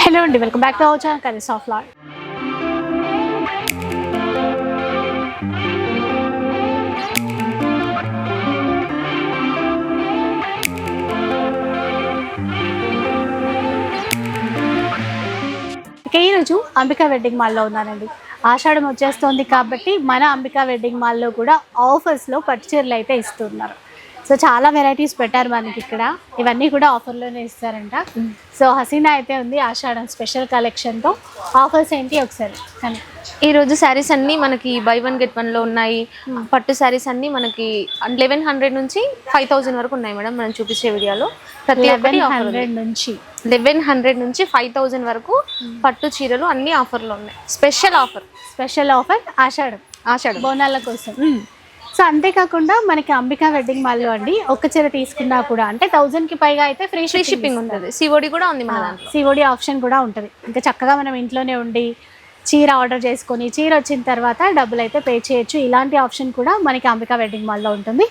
Hello అండి welcome back to our channel curries of lad ఇక ఈరోజు అంబికా వెడ్డింగ్ మాల్లో ఉన్నానండి. ఆషాఢం వచ్చేస్తోంది కాబట్టి మన అంబికా వెడ్డింగ్ మాల్లో కూడా ఆఫర్స్లో పట్టు చీరలు అయితే ఇస్తున్నారు. సో చాలా వెరైటీస్ పెట్టారు మనకి ఇక్కడ. ఇవన్నీ కూడా ఆఫర్లోనే ఇస్తారంట. సో హసీనా అయితే ఉంది ఆషాఢం స్పెషల్ కలెక్షన్తో. ఆఫర్స్ ఏంటి ఒకసారి కానీ ఈ రోజు శారీస్ అన్ని మనకి బై వన్ గెట్ వన్లో ఉన్నాయి. పట్టు శారీస్ అన్ని మనకి లెవెన్ హండ్రెడ్ నుంచి ఫైవ్ థౌసండ్ వరకు ఉన్నాయి మేడం మనం చూపించే వీడియోలో. ప్రతి ఒక్కటి హండ్రెడ్ నుంచి. లెవెన్ హండ్రెడ్ నుంచి ఫైవ్ థౌసండ్ వరకు పట్టు చీరలు అన్ని ఆఫర్లో ఉన్నాయి. స్పెషల్ ఆఫర్ స్పెషల్ ఆఫర్ ఆషాఢం. ఆషాఢం. బోనాల కోసం. సో అంతేకాకుండా మనకి అంబికా వెడ్డింగ్ మాల్లో అండి ఒక చీర తీసుకున్నా కూడా అంటే థౌజండ్కి పైగా అయితే ఫ్రీ ఫ్రీ షిప్పింగ్ ఉంటుంది. సిఓడి కూడా ఉంది సిఓడి ఆప్షన్ కూడా ఉంటుంది. ఇంకా చక్కగా మనం ఇంట్లోనే ఉండి చీర ఆర్డర్ చేసుకొని చీర వచ్చిన తర్వాత డబ్బులు అయితే పే చేయొచ్చు. ఇలాంటి ఆప్షన్ కూడా మనకి అంబికా వెడ్డింగ్ మాల్లో ఉంటుంది.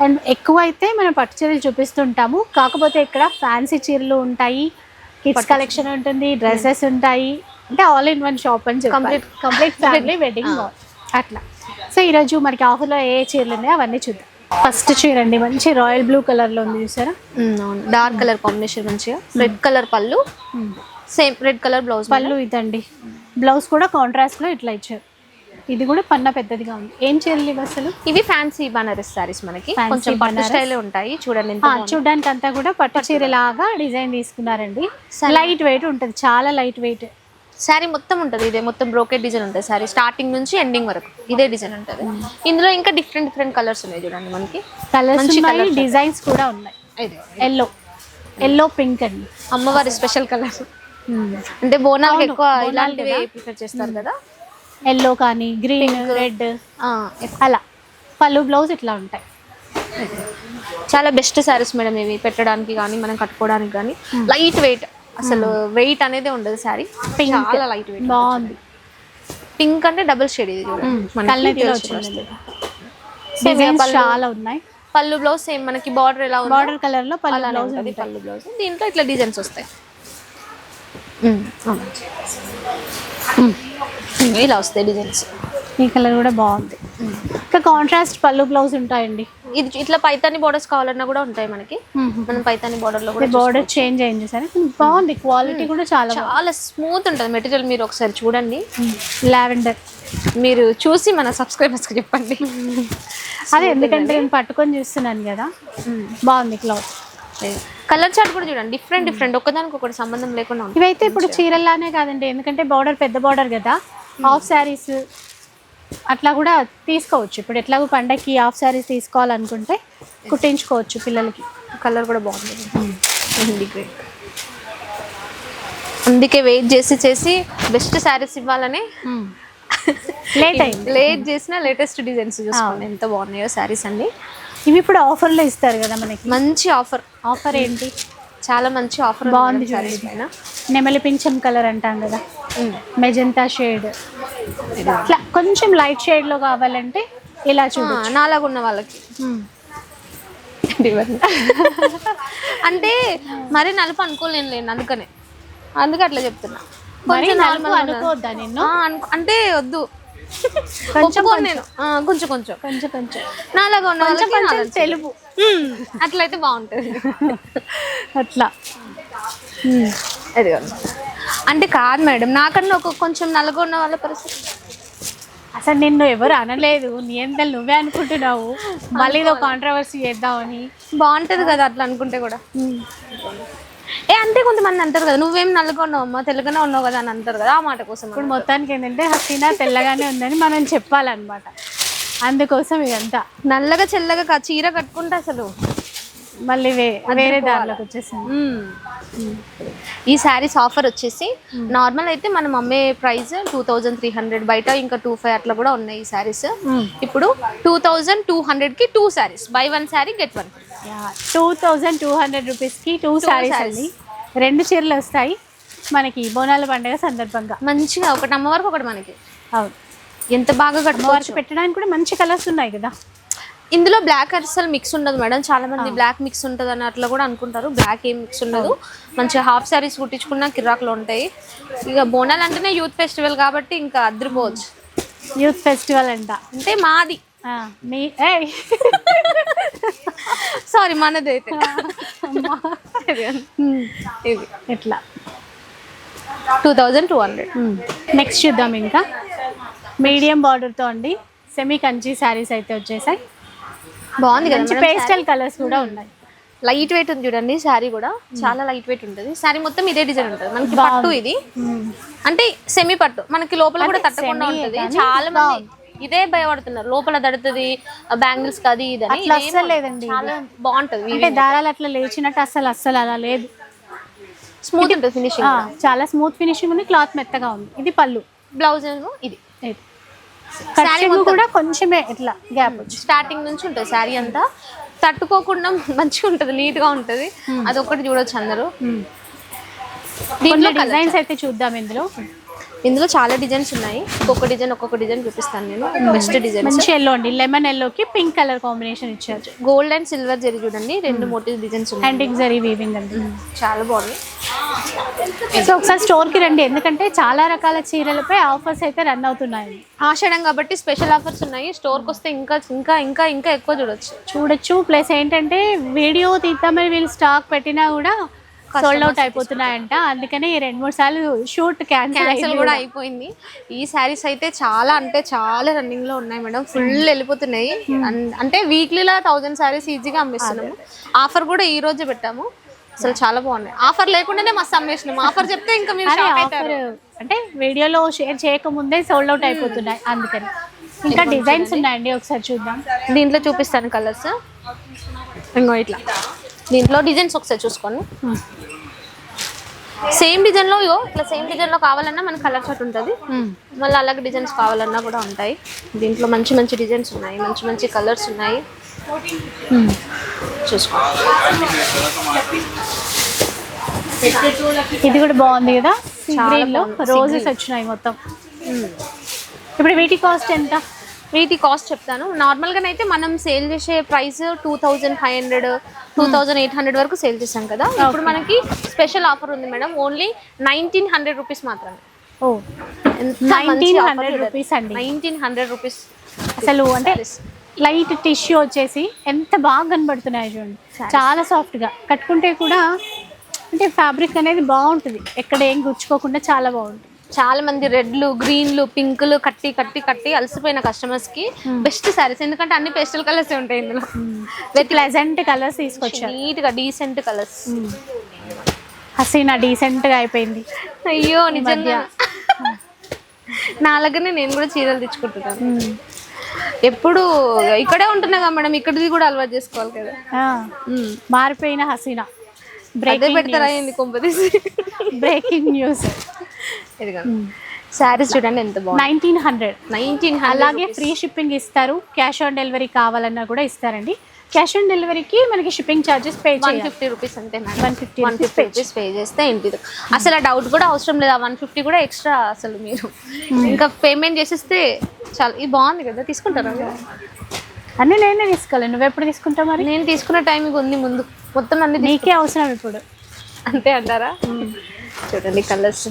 అండ్ ఎక్కువ అయితే మనం పట్టు చీరలు చూపిస్తుంటాము. కాకపోతే ఇక్కడ ఫ్యాన్సీ చీరలు ఉంటాయి. కిడ్స్ కలెక్షన్ ఉంటుంది డ్రెస్సెస్ ఉంటాయి. అంటే ఆల్ ఇన్ వన్ షాప్ అని Complete- complete family wedding mall. అట్లా. సో ఈరోజు మనకి ఆఫర్లో ఏ చీరలు ఉన్నాయో అవన్నీ చూద్దాం. ఫస్ట్ చీర అండి మంచి రాయల్ బ్లూ కలర్లో ఉంది చూసారా? అవును. డార్క్ కలర్ కాంబినేషన్ మంచిగా. రెడ్ కలర్ పళ్ళు. సేమ్ రెడ్ కలర్ బ్లౌజ్ పళ్ళు ఇదండి. బ్లౌజ్ కూడా కాంట్రాస్ట్లో ఇట్లా ఇచ్చారు. ఇది కూడా పన్న పెద్దదిగా ఉంది. ఏం చీరలు ఇవి అసలు? ఇవి ఫ్యాన్సీ బనారస్ శారీస్ మనకి. కొంచెం పట్టు. స్టైల్ ఉంటాయి. చూడండి. చూడ్డానికి అంతా కూడా పట్టు చీర లాగా డిజైన్ తీసుకున్నారండి. లైట్ వెయిట్ ఉంటుంది. చాలా లైట్ వెయిట్. శారీ మొత్తం ఉంటుంది. ఇదే మొత్తం బ్రోకెట్ డిజైన్ ఉంటుంది. శారీ స్టార్టింగ్ నుంచి ఎండింగ్ వరకు ఇదే డిజైన్ ఉంటుంది. ఇందులో ఇంకా డిఫరెంట్ డిఫరెంట్ కలర్స్ ఉన్నాయి చూడండి మనకి. కలర్స్. డిజైన్స్ కూడా ఉన్నాయి. ఎల్లో ఎల్లో పింక్ అండి. అమ్మవారి స్పెషల్ కలర్ అంటే బోనాలు ఎక్కువ ఇలాంటివి. ప్రిఫర్ చేస్తారు కదా? ఎల్లో కానీ గ్రీన్ రెడ్ అలా. పళ్ళు బ్లౌజ్ ఇట్లా ఉంటాయి. చాలా బెస్ట్ శారీస్ మేడం ఇవి పెట్టడానికి కానీ మనం కట్టుకోవడానికి కానీ లైట్ వెయిట్ అసలు వెయిట్ అనేది ఉండదు Pink. చాలా లైట్ వెయిట్ బాగుంది. పింక్ అంటే డబుల్ షేడ్ ఇది పళ్ళు. చాలా ఉన్నాయి. పళ్ళు బ్లౌజ్ సేమ్ మనకి బార్డర్ ఎలా బార్డర్ కలర్లో పళ్ళు బ్లౌజ్ పళ్ళు బ్లౌజ్ దీంట్లో ఇట్లా డిజైన్స్ వస్తాయి. అవును. ఇలా వస్తాయి డిజైన్స్ ఈ కలర్ కూడా బాగుంది. ఇంకా కాంట్రాస్ట్ పళ్ళు బ్లౌజ్ ఉంటాయండి. ఇది ఇట్లా పైతాని బోర్డర్స్ కావాలన్నా కూడా ఉంటాయి మనకి. మనం పైతాని బోర్డర్లో కూడా బార్డర్ చేంజ్ అయింది సరే. బాగుంది క్వాలిటీ కూడా చాలా చాలా స్మూత్ ఉంటుంది మెటీరియల్ మీరు ఒకసారి చూడండి. లావెండర్ మీరు చూసి మన సబ్స్క్రైబర్స్కి చెప్పండి. అదే ఎందుకంటే నేను పట్టుకొని చూస్తున్నాను కదా. బాగుంది క్లాత్ కలర్ చార్ట్ కూడా చూడండి. డిఫరెంట్ డిఫరెంట్ ఒకదానికి ఒకటి సంబంధం లేకుండా ఇవైతే ఇప్పుడు చీరల్లానే కాదండి. ఎందుకంటే బార్డర్ పెద్ద బార్డర్ కదా. హాఫ్ శారీస్ అట్లా కూడా తీసుకోవచ్చు. ఇప్పుడు ఎట్లాగో పండగకి హాఫ్ శారీస్ తీసుకోవాలనుకుంటే కుట్టించుకోవచ్చు పిల్లలకి. కలర్ కూడా బాగుంది. గ్రేట్ అందుకే వెయిట్ చేసి చేసి బెస్ట్ శారీస్ ఇవ్వాలని లేట్ అయింది. లేట్ చేసిన లేటెస్ట్ డిజైన్స్ చూసుకోండి. ఎంత బాగున్నాయో శారీస్ అన్ని. ఇవి ఇప్పుడు ఆఫర్లో ఇస్తారు కదా మనకి. మంచి ఆఫర్. ఆఫర్ ఏంటి? చాలా మంచి ఆఫర్ బాగుంది శారీస్ చూడండి. పైన. నెమలి పింఛం కలర్ అంటాం కదా. Magenta shade. ఇట్లా కొంచెం లైట్ షేడ్లో కావాలంటే ఇలా చూడు ఆ, నాలాగా ఉన్న వాళ్ళకి. అంటే మరి నలుపు అనుకోలేను లేండి అందుకనే. అందుకే అట్లా చెప్తున్నా. కొంచెం అనుకోవద్దా నిన్ను? అంటే వద్దు. కొంచెం నేను. కొంచెం కొంచెం. కొంచెం కొంచెం. నాలాగా ఉన్న. తెలుపు. అట్లయితే బాగుంటుంది. అట్లా. అది అంటే కాదు మేడం నాకన్నా ఒక కొంచెం నల్లగా ఉన్న వాళ్ళ పరిస్థితి. అసలు నిన్ను ఎవరు అనలేదు. నీ ఎంతలు నువ్వే అనుకుంటున్నావు. మళ్ళీ ఇదో కాంట్రవర్సీ చేద్దామని. బాగుంటది కదా అట్లా అనుకుంటే కూడా. ఏ అంటే కొంతమంది అంటారు కదా నువ్వేం నల్లగా ఉన్నావు అమ్మా? తెల్లగానే ఉన్నావు కదా అని అంటారు కదా ఆ మాట కోసం ఇప్పుడు మొత్తానికి ఏంటంటే హసీనా తెల్లగానే ఉందని మనం చెప్పాలన్నమాట. అందుకోసం ఇదంతా. నల్లగా చెల్లగా చీర కట్టుకుంటే అసలు మళ్ళీ వేరే దారిలోకి వచ్చేసింది. ఈ శారీస్ ఆఫర్ వచ్చేసి నార్మల్ అయితే మనం అమ్మే price two thousand three hundred బయట ఇంకా టూ ఫైవ్ అట్లా కూడా ఉన్నాయి ఈ శారీస్. ఇప్పుడు టూ థౌజండ్ టూ హండ్రెడ్కి two saris. Buy one sari get one. Two thousand two hundred రూపీస్కి టూ శారీస్. అండి. రెండు చీరలు వస్తాయి. మనకి బోనాల పండుగ సందర్భంగా. మంచిగా ఒకటి అమ్మవారికి ఒకటి మనకి. అవును. ఎంత బాగా కట్టుకోవచ్చు. పెట్టడానికి కూడా మంచి కలర్స్ ఉన్నాయి కదా. ఇందులో బ్లాక్ అసలు మిక్స్ ఉండదు మేడం. చాలా మంది బ్లాక్ మిక్స్ ఉంటుంది అని అట్లా కూడా అనుకుంటారు. బ్లాక్ ఏం మిక్స్ ఉండదు. మంచిగా హాఫ్ సారీస్ కుట్టించుకున్న కిరాకులు ఉంటాయి. ఇక బోనాలు అంటేనే యూత్ ఫెస్టివల్ కాబట్టి ఇంకా అద్రిపోవచ్చు యూత్ ఫెస్టివల్ అంట. అంటే మాది. మీ సారీ మనది అయితే. ఇది ఇట్లా two thousand two hundred next చూద్దాం ఇంకా. మీడియం బార్డర్తో అండి. సెమీ కంచి శారీస్ అయితే వచ్చేసాయి. బాగుంది కదా పేస్టల్ కలర్స్ కూడా ఉన్నాయి. లైట్ వెయిట్ ఉంది చూడండి శారీ కూడా. చాలా లైట్ వెయిట్ ఉంటుంది. శారీ మొత్తం ఇదే డిజైన్ ఉంటుంది. మనకి పట్టు ఇది. అంటే సెమీ పట్టు. మనకి లోపల కూడా తట్టకుండా ఉంటుంది. చాలా మంది ఇదే భయపడుతున్నారు. లోపల దడుతుంది బ్యాంగిల్స్ కది ఇది అస్సలు లేదండి చాలా బాగుంటుంది. అంటే దారాలు అట్లా లేచినట్టు అస్సలు అస్సలు అలా లేదు. స్మూత్ ఉంటుంది ఫినిషింగ్ చాలా స్మూత్ ఫినిషింగ్ ఉంది. క్లాత్ మెత్తగా ఉంది. ఇది పళ్ళు. బ్లౌజ్ ఇది. కటింగ్ కూడా కొంచెమే ఇట్లా గ్యాప్ వచ్చి. స్టార్టింగ్ నుంచి ఉంటుంది శారీ అంతా. తట్టుకోకుండా మంచిగా ఉంటుంది నీట్గా ఉంటుంది. అది ఒకటి చూడొచ్చు అందరూ. కొన్ని దీంట్లో. డిజైన్స్ అయితే చూద్దాం ఇందులో. ఇందులో చాలా డిజైన్స్ ఉన్నాయి. ఒక్కొక్క డిజైన్ ఒక్కొక్క డిజైన్ చూపిస్తాను నేను. బెస్ట్ డిజైన్ మంచి ఎల్లో అండి. లెమన్ ఎల్లోకి పింక్ కలర్ కాంబినేషన్ ఇచ్చారు. గోల్డ్ అండ్ సిల్వర్ జరీ చూడండి. రెండు మోటివ్ డిజైన్స్ ఉన్నాయి. హ్యాండింగ్ జరీ వీవింగ్ అండి. చాలా బాగుంది. సో ఒకసారి స్టోర్కి రండి. ఎందుకంటే చాలా రకాల చీరలపై ఆఫర్స్ అయితే రన్ అవుతున్నాయి. ఆషాఢం కాబట్టి స్పెషల్ ఆఫర్స్ ఉన్నాయి. స్టోర్కి వస్తే ఇంకా ఇంకా ఇంకా ఇంకా ఎక్కువ చూడొచ్చు. చూడొచ్చు. ప్లస్ ఏంటంటే వీడియో తీద్దామని వీళ్ళు స్టాక్ పెట్టినా కూడా సోల్డ్ అవుట్ అయిపోతున్నాయంట. అందుకని రెండు మూడు సార్లు షూట్ క్యాన్సిల్ కూడా అయిపోయింది. ఈ శారీస్ అయితే చాలా అంటే చాలా రన్నింగ్లో ఉన్నాయి మేడం. ఫుల్ వెళ్ళిపోతున్నాయి. అన్- అంటే వీక్లీలో థౌజండ్ శారీస్ ఈజీగా అమ్మేస్తున్నాము. ఆఫర్ కూడా ఈ రోజే పెట్టాము. అసలు చాలా బాగున్నాయి. ఆఫర్ లేకుండానే మస్తు అమ్మేసినాం ఆఫర్ చెప్తే ఇంకా మీరు ఆఫర్ అంటే వీడియోలో షేర్ చేయకముందే సోల్డ్ అవుట్ అయిపోతున్నాయి. అందుకని. ఇంకా డిజైన్స్ ఉన్నాయండి ఒకసారి చూద్దాం. దీంట్లో చూపిస్తాను కలర్స్ ఇంకో ఇట్లా. దీంట్లో డిజైన్స్ ఒకసారి చూసుకోండి. సేమ్ డిజైన్లో ఇగో ఇట్లా సేమ్ డిజైన్లో కావాలన్నా మనకి కలర్ చార్ట్ ఉంటుంది. మళ్ళీ అలాగే డిజైన్స్ కావాలన్నా కూడా ఉంటాయి. దీంట్లో మంచి మంచి డిజైన్స్ ఉన్నాయి మంచి మంచి కలర్స్ ఉన్నాయి. చూసుకో ఇది కూడా బాగుంది కదా. రోజెస్ వచ్చినాయి మొత్తం. ఇప్పుడు వీటి కాస్ట్ ఎంత? వీటి కాస్ట్ చెప్తాను. నార్మల్గా అయితే మనం సేల్ చేసే price two thousand five hundred two thousand eight hundred వరకు సేల్ చేసాం కదా. ఇప్పుడు మనకి స్పెషల్ ఆఫర్ ఉంది madam. Only nineteen hundred rupees మాత్రమే. ఓ. ఎంత 1900 rupees అండి. Nineteen hundred rupees. అసలు అంటే లైట్ టిష్యూ వచ్చేసి ఎంత బాగా కనబడుతున్నాయి చూడండి. చాలా సాఫ్ట్గా కట్టుకుంటే కూడా అంటే ఫ్యాబ్రిక్ అనేది బాగుంటుంది. ఎక్కడ ఏం గుచ్చుకోకుండా చాలా బాగుంటుంది. చాలా మంది రెడ్లు గ్రీన్లు పింక్లు కట్టి కట్టి కట్టి అలసిపోయిన కస్టమర్స్కి బెస్ట్ సారీస్ ఎందుకంటే అన్ని పేస్టల్ కలర్స్ ఉంటాయి ఇందులో. ప్లెజెంట్ కలర్స్ తీసుకొచ్చారు. నీట్గా డీసెంట్ కలర్స్ హసీనా డీసెంట్గా అయిపోయింది. అయ్యో నిజంగా. నా అలాగనే నేను కూడా చీరలు తెచ్చుకుంటున్నాను. ఎప్పుడు ఇక్కడే ఉంటున్నా కదా మేడం ఇక్కడిది కూడా అలవాటు చేసుకోవాలి కదా. మారిపోయిన హసీనా. పెడతారా ఏంది కొంపదీసి బ్రేకింగ్ న్యూస్ ఇదిగో శారీస్ చూడండి ఎంత బాగుంది. నైన్టీన్ హండ్రెడ్ నైన్టీన్ అలాగే ఫ్రీ షిప్పింగ్ ఇస్తారు. క్యాష్ ఆన్ డెలివరీ కావాలన్నా కూడా ఇస్తారండి. క్యాష్ ఆన్ డెలివరీకి మనకి shipping charges pay one fifty rupees అంతే one fifty one fifty rupees pay చేస్తే ఇంటిది అసలు ఆ డౌట్ కూడా అవసరం లేదు. ఆ వన్ ఫిఫ్టీ కూడా ఎక్స్ట్రా అసలు మీరు. ఇంకా పేమెంట్ చేసేస్తే చాలా ఇది బాగుంది కదా. తీసుకుంటారా? అన్నీ నేనే తీసుకోవాలి నువ్వు ఎప్పుడు తీసుకుంటావు మరి? నేను తీసుకున్న టైం ఉంది ముందు. మొత్తం అన్ని నీకే అవసరం ఇప్పుడు. అంతే అంటారా? చూడండి కలర్స్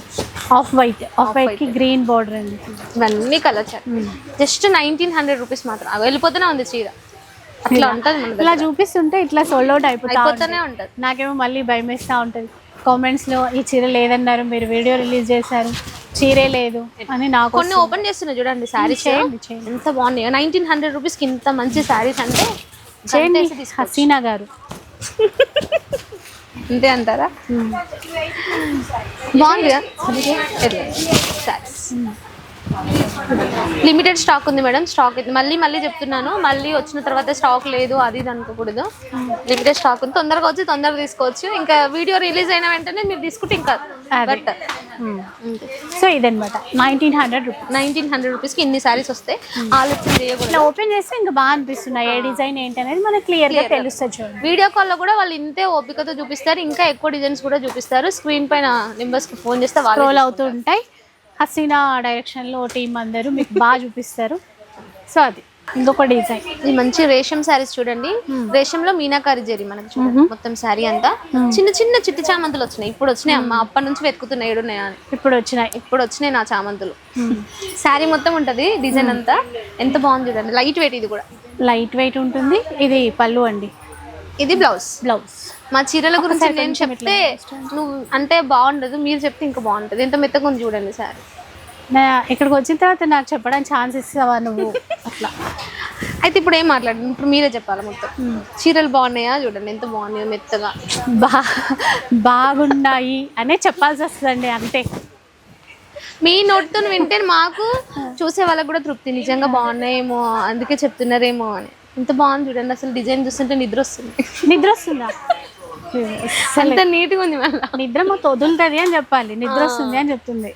ఆఫ్ వైట్ ఆఫ్ వైట్కి గ్రీన్ బార్డర్ అండి. ఇవన్నీ colours just nineteen hundred rupees మాత్రం. వెళ్ళిపోతూనే ఉంది చీర. అట్లా ఉంటుంది. ఇలా చూపిస్తుంటే ఇట్లా సోల్డ్ అవుట్ అయిపోతా అయిపోతూనే ఉంటుంది. నాకేమో మళ్ళీ భయం వేస్తూ ఉంటుంది. కామెంట్స్లో ఈ చీర లేదన్నారు మీరు వీడియో రిలీజ్ చేశారు. చీరే లేదు అని నాకు కొన్ని ఓపెన్ చేస్తున్నా చూడండి శారీస్ చేయండి, చేయండి. ఎంత బాగున్నాయి. నైన్టీన్ హండ్రెడ్ రూపీస్కి ఇంత మంచి శారీస్ అంటే చేయండి హసీనా గారు. అంతే అంటారా? బాగుంది శారీస్ లిమిటెడ్ స్టాక్ ఉంది మేడం స్టాక్ ఇది. మళ్ళీ మళ్ళీ చెప్తున్నాను. మళ్ళీ వచ్చిన తర్వాత స్టాక్ లేదు అది ఇది అనుకోకూడదు. లిమిటెడ్ స్టాక్ ఉంది. తొందరగా వచ్చి తొందరగా తీసుకోవచ్చు. ఇంకా వీడియో రిలీజ్ అయిన వెంటనే మీరు తీసుకుంటే ఇంకా. బెటర్ సో ఇదనమాట nineteen hundred rupees nineteen hundred రూపీస్కి ఇన్ని శారీస్ వస్తాయి. ఆలోచన చేయకూడదు. ఓపెన్ చేస్తే ఇంకా బాగా అనిపిస్తున్నాయి. ఏ డిజైన్ ఏంటి అనేది మనకి క్లియర్గా. తెలుస్తుంది చూడండి. వీడియో కాల్లో కూడా వాళ్ళు ఇంతే ఓపికతో చూపిస్తారు. ఇంకా ఎక్కువ డిజైన్స్ కూడా చూపిస్తారు. స్క్రీన్ పైన నెంబర్స్కి ఫోన్ చేస్తే వాళ్ళు అవుతూ ఉంటాయి. హసీనా డైరెక్షన్లో టీం అందరూ మీకు బాగా చూపిస్తారు. సో అది ఇంకొక డిజైన్ ఇది మంచి రేషం శారీస్ చూడండి. రేషంలో మీనాకారి జరీ మనకి చూడండి. మొత్తం శారీ అంతా. చిన్న చిన్న చిట్టి చామంతులు వచ్చినాయి. ఇప్పుడు వచ్చినాయి అమ్మ. అప్పటి నుంచి వెతుకుతున్నాయి ఏడున్నాయా అని. ఇప్పుడు వచ్చినాయి. ఇప్పుడు వచ్చినాయి నా చామంతులు. శారీ మొత్తం ఉంటది డిజైన్ అంతా. ఎంత బాగుంది చూడండి. లైట్ వెయిట్ ఇది కూడా. లైట్ వెయిట్ ఉంటుంది. ఇది పళ్ళు అండి. ఇది బ్లౌజ్. బ్లౌజ్. మా చీరల గురించి నేను చెప్తే నువ్వు అంటే బాగుండదు మీరు చెప్తే ఇంకా బాగుంటది. ఎంత మెత్తగా ఉంది చూడండి నా ఇక్కడికి వచ్చిన తర్వాత నాకు చెప్పడానికి ఛాన్స్ ఇస్తావా నువ్వు? అట్లా. అయితే ఇప్పుడు ఏం మాట్లాడు ఇప్పుడు మీరే చెప్పాలి మొత్తం. చీరలు బాగున్నాయా చూడండి ఎంత బాగున్నాయో మెత్తగా. బా బాగున్నాయి అనే చెప్పాల్సి వస్తుందండి అంతే. మీ నోటితో వింటే మాకు చూసే వాళ్ళకి కూడా తృప్తి. నిజంగా బాగున్నాయేమో అందుకే చెప్తున్నారేమో అని. ఎంత బాగుంది చూడండి అసలు డిజైన్ చూస్తుంటే నిద్ర వస్తుంది నిద్ర వస్తుందా అంత నీట్గా ఉంది మళ్ళీ నిద్ర మొత్తం వదులుతుంది అని చెప్పాలి నిద్ర వస్తుంది అని చెప్తుంది.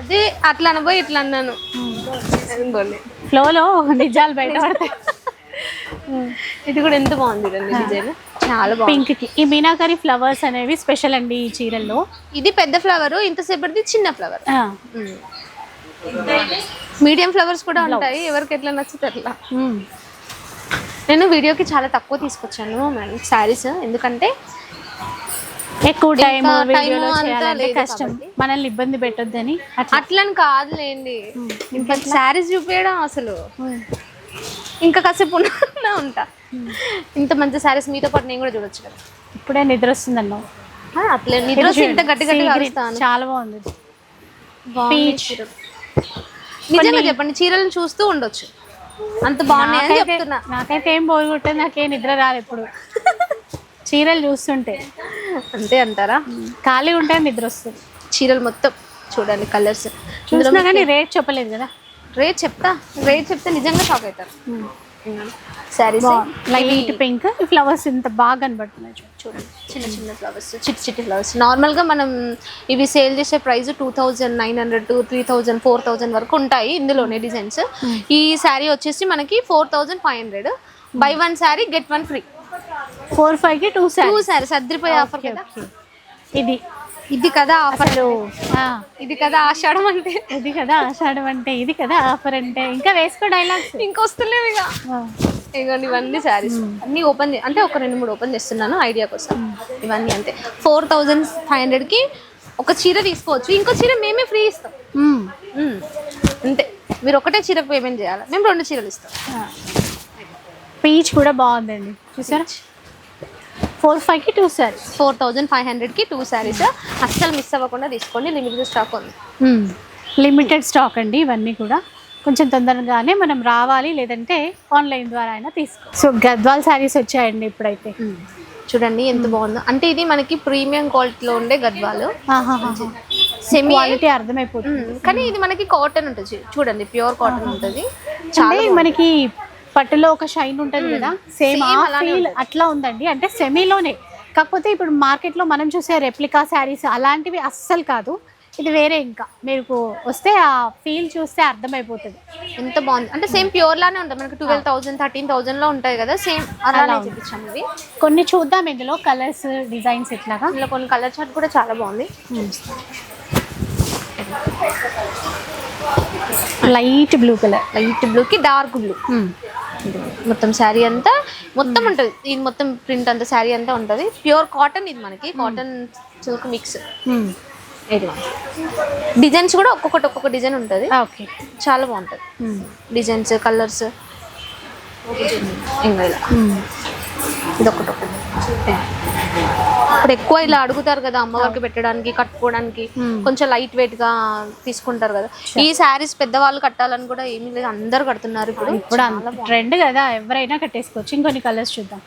అదే అట్లా అనబోయి ఇట్లా అన్నాను. ఫ్లోలో నిజాలు బయటపడతాయి ఇది కూడా ఎంత బాగుంది చూడండి డిజైన్. చాలా పింక్కి ఈ మీనాకరి ఫ్లవర్స్ అనేవి స్పెషల్ అండి ఈ చీరల్లో. ఇది పెద్ద ఫ్లవర్ ఇంతసేపటిది చిన్న ఫ్లవర్. మీడియం ఫ్లవర్స్ కూడా ఉంటాయి ఎవరికి ఎట్లా నచ్చితే అట్లా. నేను వీడియోకి చాలా తక్కువ తీసుకొచ్చాను మేడం శారీస్. ఎందుకంటే ఎక్కువ టైం వీడియోలో చేయాలంటే కష్టం. మనల్ని ఇబ్బంది పెట్టొద్దని అట్లా. అట్లని కాదులేండి. శారీస్ చూపించడం అసలు. ఇంకా కాసేపు ఉన్నా ఉంటా. ఇంత మంచి శారీస్ మీతో పాటు నేను కూడా చూడొచ్చు కదా. ఇప్పుడే నిద్ర వస్తుంది అన్నావు ఆ, అట్లే నిద్ర వస్తే ఇంత గట్టి. అరుస్తాను. చాలా బాగుంది. నిజంగా చెప్పండి చీరలను చూస్తూ ఉండొచ్చు. అంత బాగున్నాయని నాకైతే- చెప్తున్నా. నాకైతే ఏం బోర్ కొట్టదు నాకేం నిద్ర రాదు ఎప్పుడు. చీరలు చూస్తుంటే. అంతే అంటారా? ఖాళీ ఉంటే నిద్ర వస్తుంది. చీరలు మొత్తం చూడండి కలర్స్. చూసినా కానీ రేట్ చెప్పలేదు కదా. రేట్ చెప్తా. రేట్ చెప్తే నిజంగా షాక్ అవుతారు. శారీస్ లైట్ పింక్ ఫ్లవర్స్ ఇంత బాగా కనబడుతున్నాయి. చూడు. చూడండి చిన్న చిన్న ఫ్లవర్స్ చిట్టి చిట్టి ఫ్లవర్స్ నార్మల్గా మనం ఇవి సేల్ చేసే price two thousand nine hundred to three thousand four thousand వరకు ఉంటాయి ఇందులోనే డిజైన్స్ ఈ శారీ వచ్చేసి మనకి four thousand five hundred buy one sari get one free four ఫైవ్కి టూ టూ సారీ శారీస్ అద్దరిపోయే ఆఫర్ కదా? ఇది ఇది కదా ఆఫర్. ఇది కదా ఆషాఢం అంటే. ఇది కదా ఆషాఢం అంటే ఇది కదా ఆఫర్ అంటే ఇంకా వేసుకో డైలాగ్స్. ఇంకొస్తలేవు ఇక. ఇదిగోండి ఇవన్నీ శారీస్. అన్ని ఓపెన్ అంటే ఒక రెండు మూడు ఓపెన్ చేస్తున్నాను ఐడియా కోసం. ఇవన్నీ అంతే. ఫోర్ థౌజండ్ ఫైవ్ హండ్రెడ్కి ఒక చీర తీసుకోవచ్చు. ఇంకో చీర మేమే ఫ్రీ ఇస్తాం. అంతే. మీరు ఒకటే చీరకు పేమెంట్ చేయాలి. మేము రెండు చీరలు ఇస్తాం. పీచ్ కూడా బాగుందండి. చూసారా? ఫోర్ ఫైవ్కి two saris four thousand five హండ్రెడ్కి టూ శారీస్ అస్సలు మిస్ అవ్వకుండా తీసుకోండి. లిమిటెడ్ స్టాక్ ఉంది. లిమిటెడ్ స్టాక్ అండి ఇవన్నీ కూడా. కొంచెం తొందరగానే మనం రావాలి లేదంటే ఆన్లైన్ ద్వారా అయినా తీసుకో. సో గద్వాల్ శారీస్ వచ్చాయండి ఇప్పుడైతే. చూడండి ఎంత బాగుందో. అంటే ఇది మనకి ప్రీమియం క్వాలిటీలో ఉండే గద్వాలు. సెమీ క్వాలిటీ అర్థమైపోతుంది. కానీ ఇది మనకి కాటన్ ఉంటుంది. చూడండి ప్యూర్ కాటన్ ఉంటుంది. అంటే మనకి పట్టులో ఒక షైన్ ఉంటుంది కదా? సేమ్ ఆ ఫీల్ అట్లా ఉందండి. అంటే సెమీలోనే కాకపోతే ఇప్పుడు మార్కెట్లో మనం చూసే రెప్లికా శారీస్ అలాంటివి అస్సలు కాదు. ఇది వేరే ఇంకా. మీకు వస్తే ఆ ఫీల్ చూస్తే అర్థమైపోతుంది. ఎంత బాగుంది. అంటే సేమ్ ప్యూర్ లానే ఉంటుంది. మనకి ట్వెల్వ్ థౌసండ్ థర్టీన్ థౌసండ్లో ఉంటాయి కదా సేమ్ అలానే చూపించాము ఇవి. కొన్ని చూద్దాం ఇందులో కలర్స్ డిజైన్స్ ఇట్లాగా ఇందులో కొన్ని కలర్ చార్ట్ కూడా చాలా బాగుంది. Light blue colour light blue కి డార్క్ బ్లూ మొత్తం శారీ అంతా మొత్తం ఉంటుంది. ఇది మొత్తం ప్రింట్ అంతా శారీ అంతా ఉంటుంది. ప్యూర్ కాటన్ ఇది మనకి. కాటన్ సిల్క్ మిక్స్ డిజైన్స్ కూడా ఒక్కొక్కటి ఒక్కొక్క డిజైన్ ఉంటుంది. ఓకే చాలా బాగుంటుంది. డిజైన్స్ కలర్స్ ఇంకా ఇలా ఇది ఒకటి ఒకటి ఇప్పుడు ఎక్కువ ఇలా అడుగుతారు కదా అమ్మవారికి పెట్టడానికి కట్టుకోవడానికి. కొంచెం లైట్ వెయిట్గా తీసుకుంటారు కదా. ఈ శారీస్ పెద్దవాళ్ళు కట్టాలని కూడా ఏమీ లేదు. అందరు కడుతున్నారు ఇప్పుడు. ఇప్పుడు ట్రెండ్ కదా. ఎవరైనా కట్టేసుకోవచ్చు. ఇంకొన్ని కలర్స్ చూద్దాం.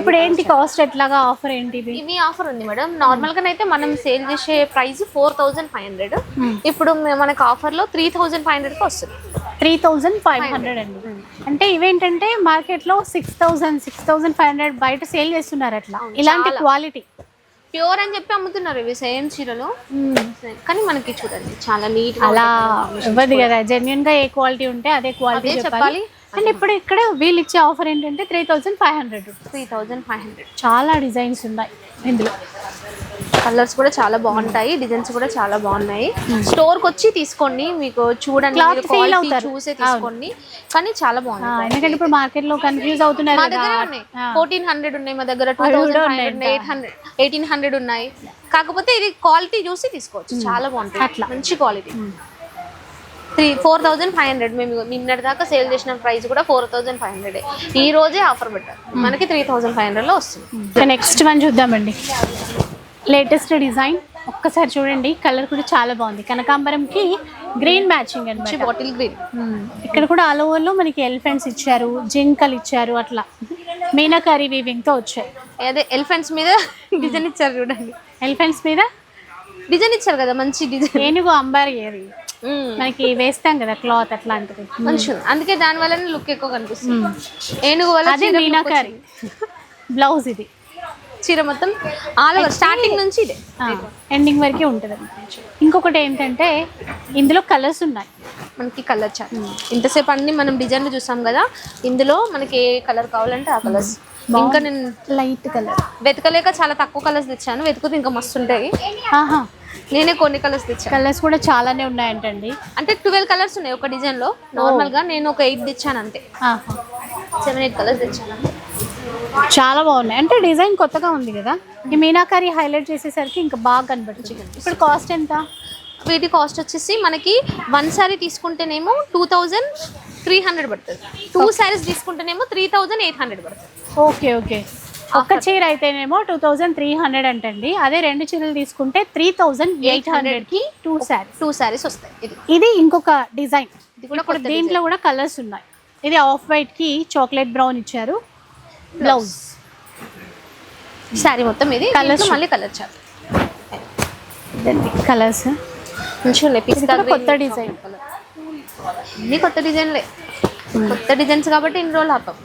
ఇప్పుడు ఏంటి కాస్ట్ ఎట్లాగా? ఆఫర్ ఏంటి ఇవి ఆఫర్ ఉంది మేడం. నార్మల్గా అయితే మనం సేల్ చేసే price four thousand five hundred ఇప్పుడు మనకి ఆఫర్లో త్రీ థౌజండ్ ఫైవ్ హండ్రెడ్కి వస్తుంది. త్రీ థౌజండ్ ఫైవ్ హండ్రెడ్ అండి. అంటే ఇవేంటంటే మార్కెట్లో six thousand six thousand five hundred బయట సేల్ చేస్తున్నారు అట్లా. ఇలాంటి క్వాలిటీ ప్యూర్ అని చెప్పి అమ్ముతున్నారు ఇవి సేమ్ చీరలు. కానీ మనకి చూడండి చాలా నీట్ అలా ఇవ్వదు కదా. జెన్యున్గా ఏ క్వాలిటీ ఉంటే అదే క్వాలిటీ చెప్పాలి. అండ్ ఇప్పుడు ఇక్కడ వీళ్ళు ఇచ్చే ఆఫర్ ఏంటంటే three thousand five hundred three thousand five hundred చాలా డిజైన్స్ ఉన్నాయి ఇందులో. కలర్స్ కూడా చాలా బాగుంటాయి డిజైన్స్ కూడా చాలా బాగున్నాయి. స్టోర్కి వచ్చి తీసుకోండి మీకు చూడండి. చూసే తీసుకోండి. కానీ చాలా బాగుంది ఎందుకంటే ఇప్పుడు మార్కెట్లో కన్ఫ్యూజ్ అవుతున్నారు మా కదా. దగ్గర ఉన్నాయి. ఆ. ఫోర్టీన్ హండ్రెడ్ ఉన్నాయి మా దగ్గర two thousand eight hundred eighteen hundred ఉన్నాయి. కాకపోతే ఇది క్వాలిటీ చూసి తీసుకోవచ్చు. చాలా బాగుంటుంది అట్లా. మంచి quality three four thousand five hundred. మేము నిన్నటి దాకా సేల్ చేసిన ప్రైస్ కూడా ఫోర్ థౌజండ్ ఫైవ్ హండ్రెడ్. ఈ రోజే ఆఫర్ పెట్టారు. మనకి త్రీ థౌజండ్ ఫైవ్ హండ్రెడ్లో వస్తుంది నెక్స్ట్ వన్ చూద్దామండి. లేటెస్ట్ డిజైన్ ఒక్కసారి చూడండి. కలర్ కూడా చాలా బాగుంది. కనకాంబరంకి గ్రీన్ మ్యాచింగ్ అనమాట బాటిల్ గ్రీన్ ఇక్కడ కూడా ఆల్ ఓవర్లో మనకి ఎలిఫెంట్స్ ఇచ్చారు జింకలు ఇచ్చారు అట్లా. మీనాకారి వీవింగ్తో వచ్చాయి. అదే ఎలిఫెంట్స్ మీద డిజైన్ ఇచ్చారు చూడండి. ఎలిఫెంట్స్ మీద? డిజైన్ ఇచ్చారు కదా మంచి డిజైన్ ఏనుగు అంబారి ఏది మనకి వేస్తాం కదా క్లాత్ అట్లాంటిది. మంచిగా అందుకే దాని వల్లనే లుక్ ఎక్కువ కనిపిస్తుంది. ఏనుగు వల్ల అదే మీనాకారి బ్లౌజ్ ఇది. చీర మొత్తం ఆల్ ఓవర్ స్టార్టింగ్ నుంచి ఇదే. ఎండింగ్ వరకే ఉంటుంది. ఇంకొకటి ఏంటంటే ఇందులో కలర్స్ ఉన్నాయి. మనకి కలర్ చార్ట్ ఇంతసేపు అన్ని మనం డిజైన్లు చూసాం కదా ఇందులో మనకి ఏ కలర్ కావాలంటే ఆ కలర్స్ ఇంకా నేను లైట్ కలర్ వెతకలేక చాలా తక్కువ కలర్స్ తెచ్చాను. వెతుకుతే ఇంకా మస్తు ఉంటాయి. ఆహా. నేనే కొన్ని కలర్స్ తెచ్చాను. కలర్స్ కూడా చాలానే ఉన్నాయంటండి. అంటే ట్వెల్వ్ కలర్స్ ఉన్నాయి ఒక డిజైన్లో. నార్మల్గా నేను ఒక ఎయిట్ తెచ్చాను అంతే. సెవెన్ ఎయిట్ కలర్స్ తెచ్చాను. చాలా బాగున్నాయి. అంటే డిజైన్ కొత్తగా ఉంది కదా. ఈ మీనాకారి హైలైట్ చేసేసరికి ఇంకా బాగా కనబడుతుంది. ఇప్పుడు కాస్ట్ ఎంత? వీటి కాస్ట్ వచ్చేసి మనకి వన్ శారీ తీసుకుంటేనేమో టూ థౌజండ్ త్రీ హండ్రెడ్ పడుతుంది. టూ శారీస్ తీసుకుంటేనేమో త్రీ థౌజండ్ ఎయిట్ హండ్రెడ్ పడుతుంది. ఓకే ఓకే ఒక్క చీర అయితేనేమో టూ థౌజండ్ త్రీ హండ్రెడ్ అంటండి. అదే రెండు చీరలు తీసుకుంటే త్రీ థౌజండ్ ఎయిట్ హండ్రెడ్కి టూ శారీ టూ శారీస్ వస్తాయి. ఇది. ఇది ఇంకొక డిజైన్. ఇది ఇప్పుడు దీంట్లో కూడా కలర్స్ ఉన్నాయి. ఇది ఆఫ్ వైట్కి చాక్లెట్ బ్రౌన్ ఇచ్చారు. బ్లౌజ్. శారీ మొత్తం ఇది. దీంట్లో మళ్ళీ కలర్ చార్ట్. కలర్స్. కొత్త colour. అన్ని కొత్త డిజైన్లే. కొత్త డిజైన్స్ కాబట్టి ఇన్ని రోజులు ఆపాం.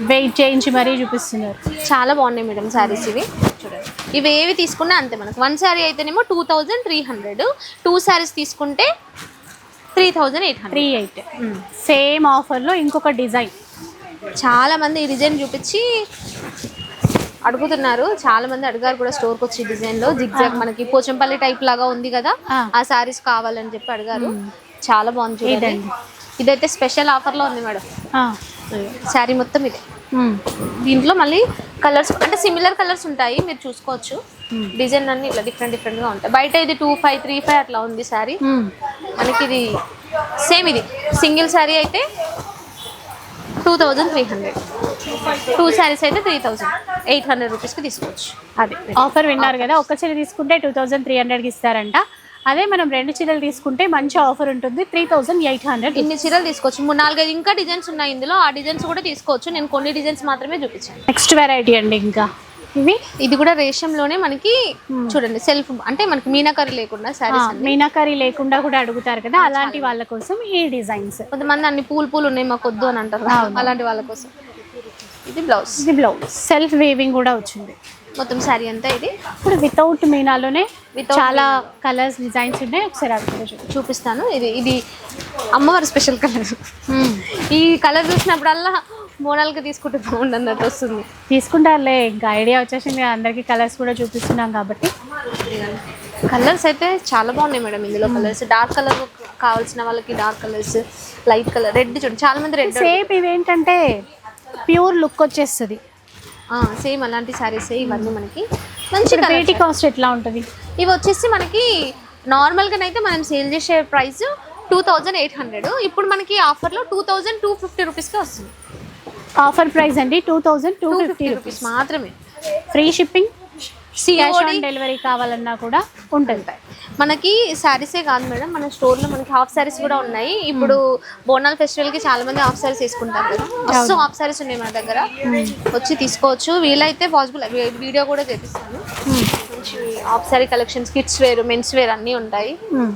వెయిట్ చేయించి మరీ చూపిస్తున్నారు. చాలా బాగున్నాయి మేడం శారీస్ ఇవి. చూడండి. ఇవి ఏవి తీసుకున్నా అంతే మనకు. వన్ శారీ అయితేనేమో two thousand three hundred two saris తీసుకుంటే three thousand eight hundred three eight same ఆఫర్లో ఇంకొక డిజైన్ చాలా మంది ఈ డిజైన్ చూపించి అడుగుతున్నారు. చాలా మంది అడిగారు కూడా స్టోర్కి వచ్చి డిజైన్లో. జిగ్జాగ్ మనకి పోచంపల్లి టైప్ లాగా ఉంది కదా. ఆ. శారీస్ కావాలని చెప్పి అడిగారు. చాలా బాగుంది. ఇదైతే స్పెషల్ ఆఫర్లో ఉంది మేడం. శారీ మొత్తం ఇదే. దీంట్లో మళ్ళీ కలర్స్ అంటే సిమిలర్ కలర్స్ ఉంటాయి మీరు చూసుకోవచ్చు. డిజైన్ అన్ని ఇట్లా డిఫరెంట్ డిఫరెంట్గా ఉంటాయి. బయట ఇది టూ ఫైవ్ త్రీ ఫైవ్ అట్లా ఉంది శారీ. మనకి ఇది సేమ్ ఇది. సింగిల్ శారీ అయితే two thousand three hundred two saris అయితే త్రీ థౌజండ్ ఎయిట్ హండ్రెడ్ రూపీస్కి తీసుకోవచ్చు. అదే. ఆఫర్ విన్నారు కదా ఒక్క చీర తీసుకుంటే టూ థౌజండ్ త్రీ హండ్రెడ్కి ఇస్తారంట. అదే మనం రెండు చీరలు తీసుకుంటే మంచి ఆఫర్ ఉంటుంది. త్రీ థౌజండ్ ఎయిట్ హండ్రెడ్ ఇన్ని చీరలు తీసుకోవచ్చు. మూడు నాలుగైదు ఇంకా డిజైన్స్ ఉన్నాయి ఇందులో. ఆ డిజైన్స్ కూడా తీసుకోవచ్చు. నేను కొన్ని డిజైన్స్ మాత్రమే చూపించాను. నెక్స్ట్ వెరైటీ అండి ఇంకా. ఇవి? ఇది కూడా రేషంలోనే మనకి చూడండి సెల్ఫ్ అంటే మనకి మీనాకరి లేకుండా అన్ని మీనాకరీ లేకుండా కూడా అడుగుతారు కదా అలాంటి వాళ్ళ కోసం ఈ డిజైన్స్ కొంతమంది అన్ని పూలు పూలు ఉన్నాయి మాకు వద్దు అని అంటారు. అలాంటి వాళ్ళ కోసం. ఇది బ్లౌజ్ ఇది బ్లౌజ్ సెల్ఫ్ వేవింగ్ కూడా వచ్చింది. మొత్తం శారీ అంతా ఇది. ఇప్పుడు వితౌట్ మీనాలోనే చాలా కలర్స్ డిజైన్స్ ఉన్నాయి. ఒకసారి. చూపిస్తాను. ఇది ఇది అమ్మవారి స్పెషల్ కలర్ ఈ కలర్ చూసినప్పుడల్లా మోనాల్కి తీసుకుంటే బాగుండు అన్నట్టు వస్తుంది. తీసుకుంటారులే. ఇంకా ఐడియా వచ్చేసింది. అందరికీ కలర్స్ కూడా చూపిస్తున్నాం కాబట్టి. కలర్స్ అయితే చాలా బాగున్నాయి మేడం ఇందులో కలర్స్ డార్క్ కలర్ కావాల్సిన వాళ్ళకి dark colours light colour red చూడండి చాలా మంది రెడ్ సేమ్ ఇవేంటంటే ప్యూర్ లుక్ వచ్చేస్తుంది. సేమ్ అలాంటి శారీస్ ఇవన్నీ మనకి. మంచి. వేటి కాస్ట్ ఎట్లా ఉంటుంది? ఇవి వచ్చేసి మనకి నార్మల్గానైతే మనం సేల్ చేసే price two thousand eight hundred ఇప్పుడు మనకి ఆఫర్లో టూ థౌజండ్ టూ ఫిఫ్టీ రూపీస్కి వస్తుంది. ఆఫర్ ప్రైస్ అండి two thousand two fifty rupees మాత్రమే. ఫ్రీ షిప్పింగ్ డెలివరీ కావాలన్నా కూడా ఉంటుంది. మనకి శారీసే కాదు మేడం. మన స్టోర్లో మనకి హాఫ్ శారీస్ కూడా ఉన్నాయి. ఇప్పుడు బోనాల్ ఫెస్టివల్కి చాలా మంది హాఫ్ శారీస్ వేసుకుంటారు కదా. మస్తు హాఫ్ శారీస్ ఉన్నాయి మన దగ్గర. వచ్చి తీసుకోవచ్చు. వీలైతే పాసిబుల్ వీడియో కూడా చేపిస్తాను. మంచి half sari collections kids wear men's wear అన్నీ ఉంటాయి. మ్మ్.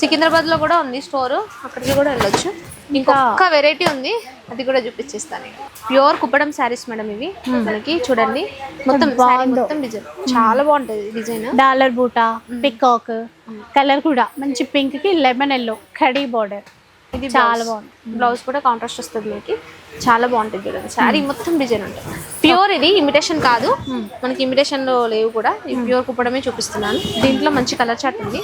సికింద్రాబాద్లో కూడా ఉంది స్టోర్ అక్కడికి కూడా వెళ్ళొచ్చు. ఇంకొక వెరైటీ ఉంది అది కూడా చూపించేస్తాను. ప్యూర్ కుప్పడం శారీస్ మేడం ఇవి. మనకి చూడండి. మొత్తం. మొత్తం డిజైన్. చాలా బాగుంటది design. Dollar buta peacock colour కూడా మంచి పింక్కి లెమన్ ఎల్లో కడీ బార్డర్ ఇది చాలా బాగుంది. బ్లౌజ్ కూడా కాంట్రాస్ట్ వస్తుంది మీకు. చాలా బాగుంటుంది చూడండి. శారీ మొత్తం డిజైన్ ఉంటుంది ప్యూర్ ఇది ఇమిటేషన్ కాదు. మనకి ఇమిటేషన్లో లేవు కూడా. ఈ ప్యూర్ కుప్పడమే చూపిస్తున్నాను. దీంట్లో మంచి కలర్ చార్ట్ ఉంది.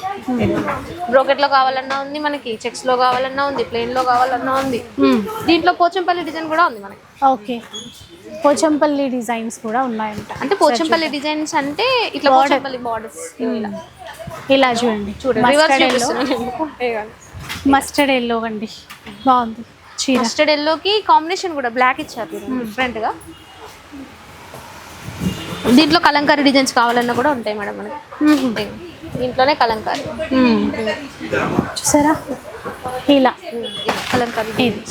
బ్రోకెట్లో కావాలన్నా ఉంది మనకి చెక్స్లో కావాలన్నా ఉంది ప్లెయిన్లో కావాలన్నా ఉంది. దీంట్లో పోచంపల్లి డిజైన్ కూడా ఉంది మనకి. ఓకే. పోచంపల్లి డిజైన్స్ కూడా ఉన్నాయంట. అంటే పోచంపల్లి డిజైన్స్ అంటే ఇట్లా పోచంపల్లి బార్డర్స్ ఇలా. చూడండి. చూడండి. మస్టర్డ్ ఎల్లో అండి. బాగుంది. చీర. మస్టర్డ్ ఎల్లోకి కాంబినేషన్ కూడా బ్లాక్ ఇచ్చారు డిఫరెంట్గా దీంట్లో కలంకారీ డిజైన్స్ కావాలన్నా కూడా ఉంటాయి మేడం మనకి. మ్మ్. దీంట్లోనే కలంకారీ. మ్మ్. చూసారా? ఇలా. కలంకారీ ఇది.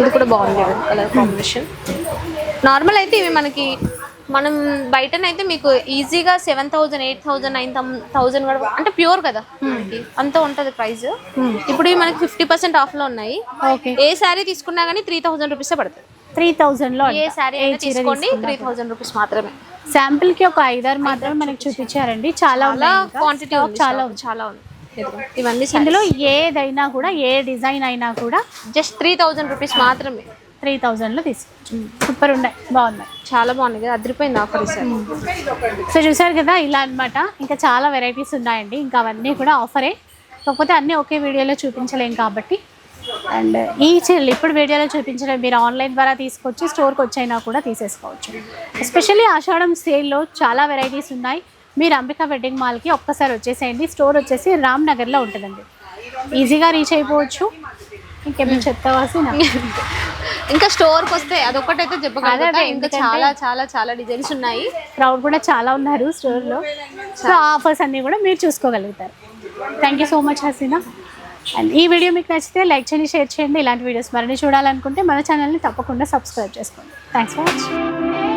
ఇది కూడా బాగుంది కలర్ కాంబినేషన్. నార్మల్ అయితే ఇవి మనకి మనం బయటనైతే మీకు ఈజీగా seven thousand eight thousand nine thousand కూడా అంటే ప్యూర్ కదా మనకి. అంత ఉంటుంది ప్రైస్. ఇప్పుడు ఇవి మనకి ఫిఫ్టీ పర్సెంట్ ఆఫ్లో ఉన్నాయి. ఓకే. ఏ శారీ తీసుకున్నా కానీ త్రీ థౌజండ్ రూపీస్ పడుతుంది. త్రీ థౌజండ్లో ఏ శారీ తీసుకోండి త్రీ థౌజండ్ రూపీస్ మాత్రమే. శాంపిల్కి ఒక ఐదారు మాత్రమే మనకి చూపించారండి. చాలా ఉన్నాయి. క్వాంటిటీ చాలా చాలా ఉంది. చాలా ఉంది. ఇదిగో, ఇవన్నీ ఇందులో ఏదైనా కూడా ఏ డిజైన్ అయినా కూడా జస్ట్ త్రీ థౌజండ్ రూపీస్ మాత్రమే. త్రీ థౌజండ్లో తీసుకోవచ్చు సూపర్ ఉన్నాయి. బాగున్నాయి. చాలా బాగుంది కదా అదిరిపోయింది ఆఫర్ సార్ సో చూసారు కదా ఇలా అన్నమాట. ఇంకా చాలా వెరైటీస్ ఉన్నాయండి. ఇంకా అవన్నీ కూడా ఆఫరే కాకపోతే అన్నీ ఒకే వీడియోలో చూపించలేం కాబట్టి. అండ్ ఈ చీరలు ఇప్పుడు వీడియోలో చూపించడం మీరు ఆన్లైన్ ద్వారా తీసుకొచ్చి స్టోర్కి వచ్చైనా కూడా తీసేసుకోవచ్చు. ఎస్పెషల్లీ ఆషాఢం సేల్లో చాలా వెరైటీస్ ఉన్నాయి. మీరు అంబికా వెడ్డింగ్ మాల్కి ఒక్కసారి వచ్చేసేయండి. స్టోర్ వచ్చేసి రామ్ నగర్లో ఉంటుందండి. ఈజీగా రీచ్ అయిపోవచ్చు. ఇంకేమైనా చెప్తావాల్సిన ఇంకా స్టోర్కి వస్తే అదొకటైతే అదే, ఇంకా చాలా చాలా చాలా డిజైన్స్ ఉన్నాయి. క్రౌడ్ కూడా చాలా ఉన్నారు స్టోర్లో. సో ఆఫర్స్ అన్నీ కూడా మీరు చూసుకోగలుగుతారు. Thank you so much Haseena. And ఈ వీడియో మీకు నచ్చితే లైక్ చేయండి షేర్ చేయండి. ఇలాంటి వీడియోస్ మరిన్ని చూడాలనుకుంటే మన ఛానల్ని తప్పకుండా సబ్స్క్రైబ్ చేసుకోండి. Thanks for watching